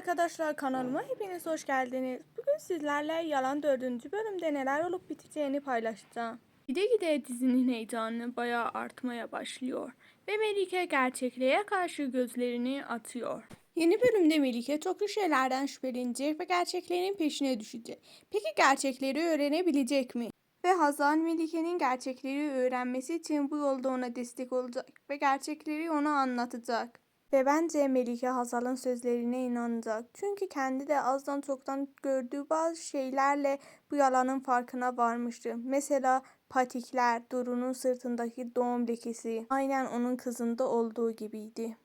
arkadaşlar kanalıma hepiniz hoş geldiniz. Bugün sizlerle Yalan 4. bölümde neler olup biteceğini paylaşacağım. Gide gide dizinin heyecanı bayağı artmaya başlıyor ve Melike gerçekliğe karşı gözlerini atıyor. Yeni bölümde Melike çoklu şeylerden şüphelenecek ve gerçeklerin peşine düşecek. Peki gerçekleri öğrenebilecek mi? Ve Hazan Melike'nin gerçekleri öğrenmesi için bu yolda ona destek olacak ve gerçekleri ona anlatacak. Ve bence Melike Hazal'ın sözlerine inanacak. Çünkü kendi de azdan çoktan gördüğü bazı şeylerle bu yalanın farkına varmıştı. Mesela patikler, Duru'nun sırtındaki doğum lekesi aynen onun kızında olduğu gibiydi.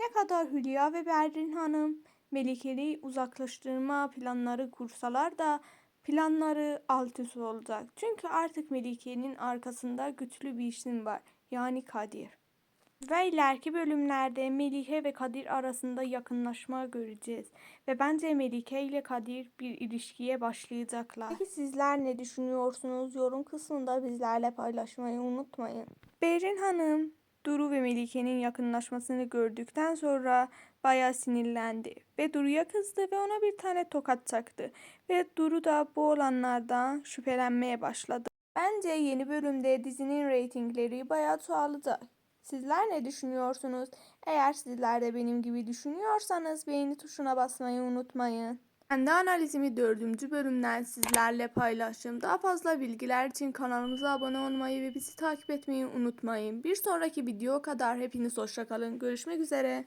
Ne kadar Hülya ve Berrin Hanım Melike'yi uzaklaştırma planları kursalar da planları alt üst olacak. Çünkü artık Melike'nin arkasında güçlü bir isim var. Yani Kadir. Ve ileriki bölümlerde Melike ve Kadir arasında yakınlaşma göreceğiz. Ve bence Melike ile Kadir bir ilişkiye başlayacaklar. Peki sizler ne düşünüyorsunuz? Yorum kısmında bizlerle paylaşmayı unutmayın. Berin Hanım, Duru ve Melike'nin yakınlaşmasını gördükten sonra bayağı sinirlendi. Ve Duru'ya kızdı ve ona bir tane tokat çaktı. Ve Duru da bu olanlardan şüphelenmeye başladı. Bence yeni bölümde dizinin reytingleri bayağı çoğalacak. Sizler ne düşünüyorsunuz? Eğer sizler de benim gibi düşünüyorsanız beğeni tuşuna basmayı unutmayın. Kendi analizimi dördüncü bölümden sizlerle paylaştım. Daha fazla bilgiler için kanalımıza abone olmayı ve bizi takip etmeyi unutmayın. Bir sonraki video kadar hepiniz hoşçakalın. Görüşmek üzere.